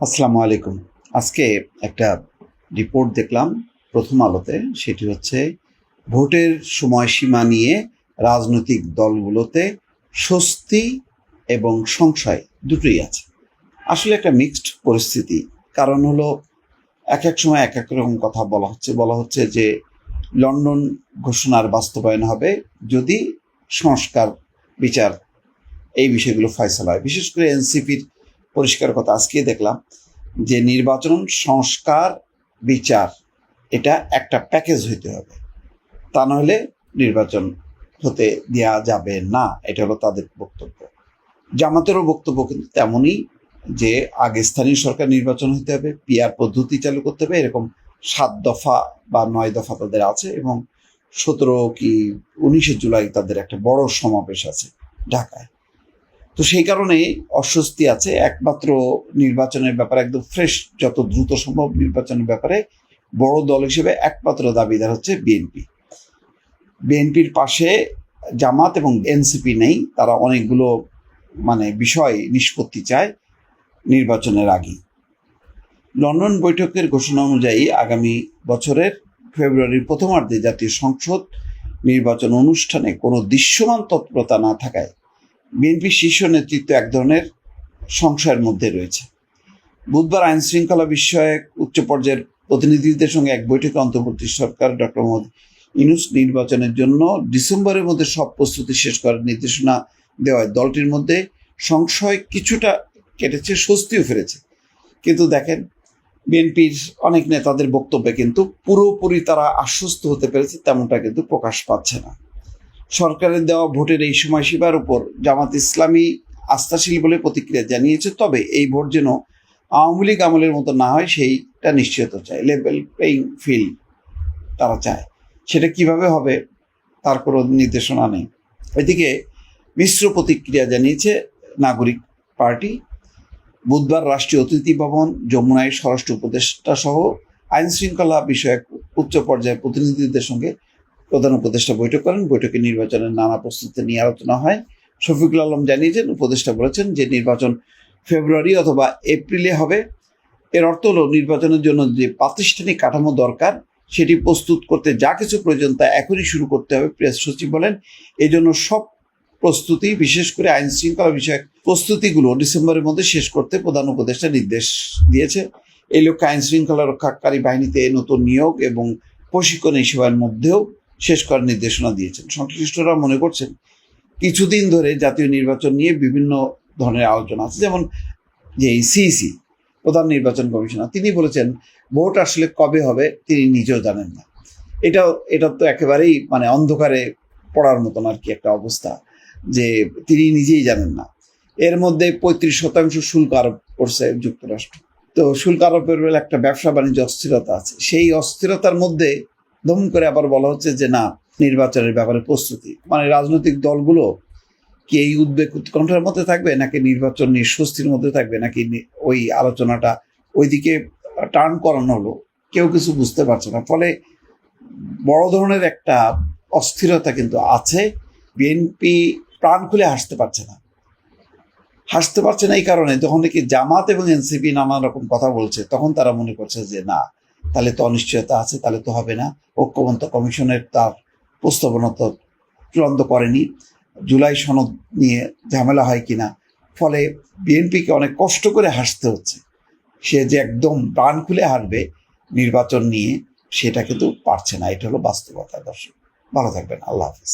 আসসালামু আলাইকুম। আজকে একটা রিপোর্ট দেখলাম প্রথম আলোতে, সেটি হচ্ছে ভোটের সময়সীমা নিয়ে রাজনৈতিক দলগুলোতে স্বস্তি এবং সংশয় দুটোই আছে। আসলে একটা মিক্সড পরিস্থিতি। কারণ হলো, এক এক সময় এক এক রকম কথা বলা হচ্ছে। বলা হচ্ছে যে, লন্ডন ঘোষণার বাস্তবায়ন হবে যদি সংস্কার বিচার এই বিষয়গুলো ফয়সলা হয়। বিশেষ করে এনসিপির পরিষ্কার কথা আজকে দেখলাম যে নির্বাচন সংস্কার বিচার, এটা একটা প্যাকেজ হইতে হবে। তা নাহলে নির্বাচন হতে দেওয়া যাবে না, এটা হলো তাদের বক্তব্য। জামাতেরও বক্তব্য কিন্তু তেমনই যে আগে স্থানীয় সরকার নির্বাচন হতে হবে পিয়ার পদ্ধতি চালু করতে হবে, এরকম সাত দফা বা নয় দফা তাদের আছে এবং সতেরো কি উনিশে জুলাই তাদের একটা বড় সমাবেশ আছে ঢাকায়। তো সেই কারণে অস্বস্তি আছে। একমাত্র নির্বাচনের ব্যাপারে একদম ফ্রেশ যত দ্রুত সম্ভব নির্বাচনের ব্যাপারে বড় দল হিসেবে একমাত্র দাবিদার হচ্ছে বিএনপি বিএনপির পাশে জামাত এবং এনসিপি নেই, তারা অনেকগুলো মানে বিষয় নিষ্পত্তি চায় নির্বাচনের আগে লন্ডন বৈঠকের ঘোষণা অনুযায়ী আগামী বছরের ফেব্রুয়ারির প্রথমার্ধে জাতীয় সংসদ নির্বাচন অনুষ্ঠানে কোনো দৃশ্যমান তৎপরতা না থাকায় বিএনপির শীর্ষ নেতৃত্ব এক ধরনের সংশয়ের মধ্যে রয়েছে। বুধবার আইন শৃঙ্খলা বিষয়ক উচ্চ পর্যায়ের প্রতিনিধিদের সঙ্গে এক বৈঠকে অন্তর্বর্তী সরকার ডক্টর মোহাম্মদ ইনুস নির্বাচনের জন্য ডিসেম্বরের মধ্যে সব প্রস্তুতি শেষ করার নির্দেশনা দেওয়ায় দলটির মধ্যে সংশয় কিছুটা কেটেছে, স্বস্তিও ফিরেছে। কিন্তু দেখেন, বিএনপির অনেক নেতাদের বক্তব্যে কিন্তু পুরোপুরি তারা আশ্বস্ত হতে পেরেছে, তেমনটা কিন্তু প্রকাশ পাচ্ছে না। সরকারের দেওয়া ভোটের এই সময়সীমার উপর জামাত ইসলামী আস্থাশীল বলে প্রতিক্রিয়া জানিয়েছে, তবে এই ভোট যেন আওয়ামী লীগ আমলের মতো না হয়, সেইটা নিশ্চয়তা চায় লেভেল প্লেইং ফিল্ড তারা চায়। সেটা কীভাবে হবে তার কোনো নির্দেশনা নেই। এদিকে মিশ্র প্রতিক্রিয়া জানিয়েছে নাগরিক পার্টি। বুধবার রাষ্ট্রীয় অতিথি ভবন, যমুনায় স্বরাষ্ট্র উপদেষ্টা সহ আইন শৃঙ্খলা বিষয়ক উচ্চ পর্যায়ের প্রতিনিধিদের সঙ্গে প্রধান উপদেষ্টা বৈঠক করেন। বৈঠকে নির্বাচনের নানা প্রস্তুতি নিয়ে আলোচনা হয়। শফিকুল আলম জানিয়েছেন, উপদেষ্টা বলেছেন যে নির্বাচন ফেব্রুয়ারি অথবা এপ্রিলে হবে। এর অর্থ হলো নির্বাচনের জন্য যে প্রাতিষ্ঠানিক কাঠামো দরকার, সেটি প্রস্তুত করতে যা কিছু প্রয়োজন তা এখনই শুরু করতে হবে, প্রেস সচিব বলেন। এই জন্য সব প্রস্তুতি, বিশেষ করে আইন শৃঙ্খলা বিষয়ক প্রস্তুতিগুলো ডিসেম্বরের মধ্যে শেষ করতে প্রধান উপদেষ্টা নির্দেশ দিয়েছে। এই লক্ষ্যে আইন শৃঙ্খলা রক্ষাকারী বাহিনীতে নতুন নিয়োগ এবং প্রশিক্ষণ এই সেবার মধ্যেও শেষ করার নির্দেশনা দিয়েছেন। সংশ্লিষ্টরা মনে করছেন, কিছুদিন ধরে জাতীয় নির্বাচন নিয়ে বিভিন্ন ধরনের আলোচনা আছে। যেমন যে সিইসি, প্রধান নির্বাচন কমিশনার, তিনি বলেছেন, ভোট আসলে কবে হবে তিনি নিজেও জানেন না। এটাও এটা তো একেবারেই মানে অন্ধকারে পড়ার মতন আর কি একটা অবস্থা যে তিনি নিজেই জানেন না। এর মধ্যে পঁয়ত্রিশ শতাংশ শুল্ক আরোপ করছে যুক্তরাষ্ট্র। তো শুল্ক আরোপের একটা ব্যবসা বাণিজ্য অস্থিরতা আছে। সেই অস্থিরতার মধ্যে দমন করে আবার বলা হচ্ছে যে না, নির্বাচনের ব্যাপারে প্রস্তুতি। মানে রাজনৈতিক দলগুলো কি এই উদ্বেগ উৎকণ্ঠার মধ্যে থাকবে, নাকি নির্বাচন নিয়ে স্বস্তির মধ্যে থাকবে, নাকি ওই আলোচনাটা ওইদিকে টার্ন করানো হলো? কেউ কিছু বুঝতে পারছে না। ফলে বড় ধরনের একটা অস্থিরতা কিন্তু আছে। বিএনপি প্রাণ খুলে হাসতে পারছে না। হাসতে পারছে না এই কারণে। যখন নাকি জামাত এবং এনসিপি নানা রকম কথা বলছে, তখন তারা মনে করছে যে না তাহলে তো অনিশ্চয়তা আছে, তাহলে তো হবে না। ঐক্যবন্ত কমিশনের তার প্রস্তাবনা তো চূড়ান্ত করেনি। জুলাই সনদ নিয়ে ঝামেলা হয় কিনা, ফলে বিএনপিকে অনেক কষ্ট করে হাসতে হচ্ছে। সে যে একদম প্রাণ খুলে হারবে নির্বাচন নিয়ে, সেটা কিন্তু পারছে না। এটা হলো বাস্তবতা, দর্শক। ভালো থাকবেন, আল্লাহ হাফিজ।